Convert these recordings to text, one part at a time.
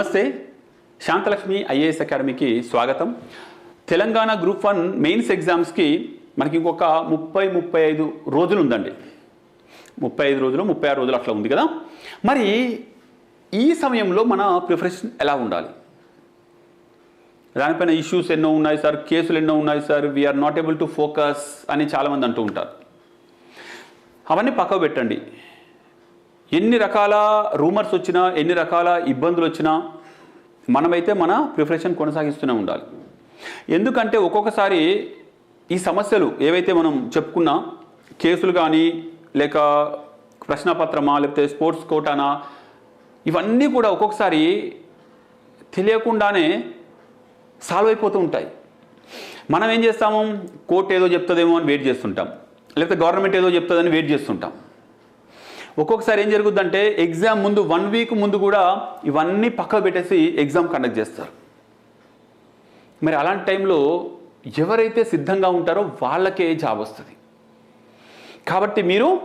నమస్తే. శాంతలక్ష్మి ఐఏఎస్ అకాడమీకి స్వాగతం. తెలంగాణ గ్రూప్ వన్ మెయిన్స్ ఎగ్జామ్స్కి మనకి ఇంకొక ముప్పై ముప్పై ఐదు రోజులు ఉందండి ముప్పై ఐదు రోజులు ముప్పై ఆరు రోజులు అట్లా ఉంది కదా. మరి ఈ సమయంలో మన ప్రిపరేషన్ ఎలా ఉండాలి? దానిపైన ఇష్యూస్ ఎన్నో ఉన్నాయి సార్ కేసులు ఎన్నో ఉన్నాయి sir we are not able to focus అని చాలామంది అంటూ ఉంటారు. అవన్నీ పక్కకు పెట్టండి. ఎన్ని రకాల రూమర్స్ వచ్చినా ఎన్ని రకాల ఇబ్బందులు వచ్చినా మనమైతే మన ప్రిపరేషన్ కొనసాగిస్తూనే ఉండాలి. ఎందుకంటే ఒక్కొక్కసారి ఈ సమస్యలు ఏవైతే మనం చెప్పుకున్నా కేసులు కానీ లేక ప్రశ్నపత్రమా లేకపోతే స్పోర్ట్స్ కోటానా ఇవన్నీ కూడా ఒక్కొక్కసారి తెలియకుండానే సాల్వ్ అయిపోతూ ఉంటాయి. మనం ఏం చేస్తాము? కోర్టు ఏదో చెప్తుందేమో అని వెయిట్ చేస్తుంటాం. లేకపోతే గవర్నమెంట్ ఏదో చెప్తుందని వెయిట్ చేస్తుంటాం. ఒక్కొక్కసారి ఏం జరుగుతుందంటే ఎగ్జామ్ ముందు వన్ వీక్ ముందు కూడా ఇవన్నీ పక్కకు పెట్టేసి ఎగ్జామ్ కండక్ట్ చేస్తారు. మరి అలాంటి టైంలో ఎవరైతే సిద్ధంగా ఉంటారో వాళ్ళకే జాబ్ వస్తుంది. కాబట్టి మీరు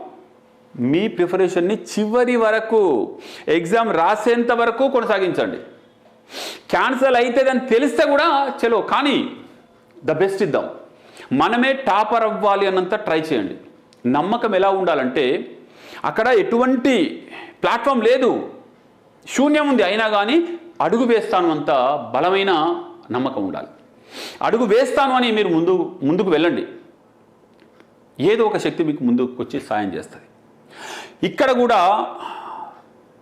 మీ ప్రిపరేషన్ని చివరి వరకు ఎగ్జామ్ రాసేంత వరకు కొనసాగించండి. క్యాన్సల్ అవుతుందని తెలిస్తే కూడా చలో కానీ ద బెస్ట్ ఇద్దాం. మనమే టాపర్ అవ్వాలి అన్నంత ట్రై చేయండి. నమ్మకం ఎలా ఉండాలంటే అక్కడ ఎటువంటి ప్లాట్ఫామ్ లేదు. శూన్యం ఉంది. అయినా కానీ అడుగు వేస్తాను అంత బలమైన నమ్మకం ఉండాలి. అడుగు వేస్తాను అని మీరు ముందు ముందుకు వెళ్ళండి. ఏదో ఒక శక్తి మీకు ముందుకు వచ్చి సాయం చేస్తుంది. ఇక్కడ కూడా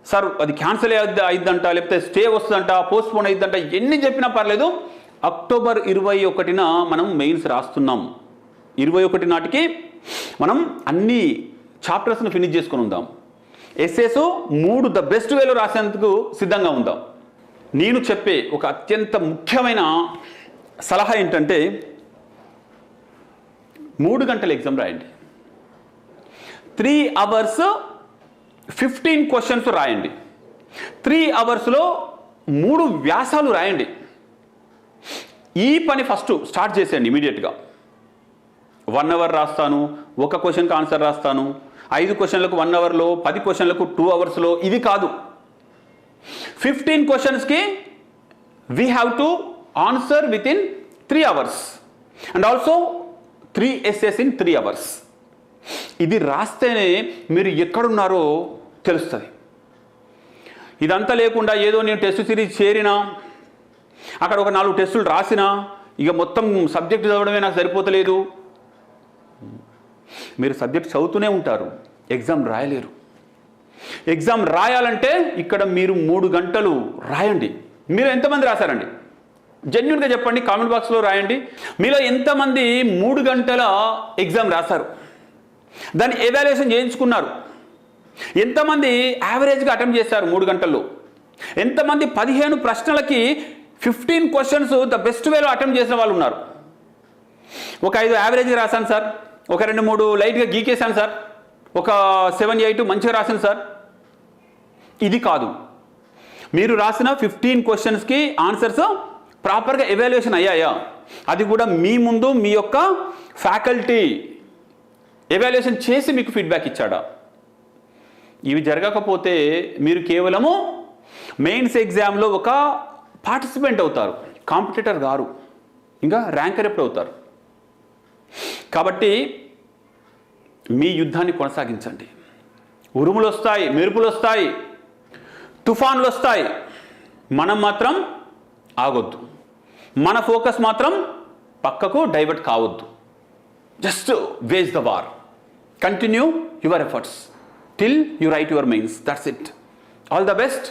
సార్ అది క్యాన్సిల్ అయ్యి అయిద్దంట లేకపోతే స్టే వస్తుందంట పోస్ట్పోన్ అయిద్దంట ఎన్ని చెప్పినా పర్లేదు. అక్టోబర్ ఇరవై ఒకటిన మనం మెయిన్స్ రాస్తున్నాం. ఇరవై ఒకటి నాటికి మనం అన్ని చాప్టర్స్ని ఫినిష్ చేసుకుని ఉందాం. ఎస్ఎస్ మూడు ద బెస్ట్ వేలో రాసేందుకు సిద్ధంగా ఉందాం. నేను చెప్పే ఒక అత్యంత ముఖ్యమైన సలహా ఏంటంటే మూడు గంటల ఎగ్జామ్ రాయండి. త్రీ అవర్స్ ఫిఫ్టీన్ క్వశ్చన్స్ రాయండి. త్రీ అవర్స్లో మూడు వ్యాసాలు రాయండి. ఈ పని ఫస్ట్ స్టార్ట్ చేసేయండి ఇమీడియట్గా వన్ అవర్ రాస్తాను ఒక క్వశ్చన్కి ఆన్సర్ రాస్తాను ఐదు క్వశ్చన్లకు వన్ అవర్లో పది క్వశ్చన్లకు టూ అవర్స్లో ఇది కాదు. ఫిఫ్టీన్ క్వశ్చన్స్కి we have to answer within three hours and also three essays in three hours ఇది రాస్తేనే మీరు ఎక్కడున్నారో తెలుస్తుంది. ఇదంతా లేకుండా ఏదో నేను టెస్ట్ సిరీస్ చేరినా అక్కడ ఒక నాలుగు టెస్టులు రాసినా ఇక మొత్తం సబ్జెక్ట్ చదవడమే నాకు సరిపోతలేదు. మీరు సబ్జెక్ట్ చదువుతూనే ఉంటారు. ఎగ్జామ్ రాయలేరు. ఎగ్జామ్ రాయాలంటే ఇక్కడ మీరు మూడు గంటలు రాయండి. మీరు ఎంతమంది రాశారండి? జెన్యున్గా చెప్పండి కామెంట్ బాక్స్లో రాయండి. మీలో ఎంతమంది మూడు గంటల ఎగ్జామ్ రాశారు? దాన్ని ఎవాల్యుయేషన్ చేయించుకున్నారు. ఎంతమంది యావరేజ్గా అటెంప్ట్ చేశారు మూడు గంటల్లో? ఎంతమంది పదిహేను ప్రశ్నలకి ఫిఫ్టీన్ క్వశ్చన్స్ ద బెస్ట్ వేలో అటెంప్ట్ చేసిన వాళ్ళు ఉన్నారు? ఒక ఐదు యావరేజ్గా రాశాను సార్. ఒక రెండు మూడు లైట్గా గీకేశాను సార్. ఒక సెవెన్ ఎయిట్ మంచిగా రాశాను సార్. ఇది కాదు. మీరు రాసిన ఫిఫ్టీన్ క్వశ్చన్స్కి ఆన్సర్స్ ప్రాపర్గా ఎవాల్యుయేషన్ అయ్యాయా? అది కూడా మీ ముందు మీ యొక్క ఫ్యాకల్టీ ఎవాల్యుయేషన్ చేసి మీకు ఫీడ్బ్యాక్ ఇచ్చాడా? ఇవి జరగకపోతే మీరు కేవలము మెయిన్స్ ఎగ్జామ్లో ఒక పార్టిసిపెంట్ అవుతారు. కాంపిటేటర్ గారు. ఇంకా ర్యాంకర్ ఎప్పుడు అవుతారు? కాబట్టి మీ యుద్ధాన్ని కొనసాగించండి. ఉరుములు వస్తాయి మెరుపులు వస్తాయి తుఫాన్లు వస్తాయి మనం మాత్రం ఆగొద్దు. మన ఫోకస్ మాత్రం పక్కకు డైవర్ట్ కావద్దు. Just wage the war. Continue your efforts. Till you write your mains that's it. All the best.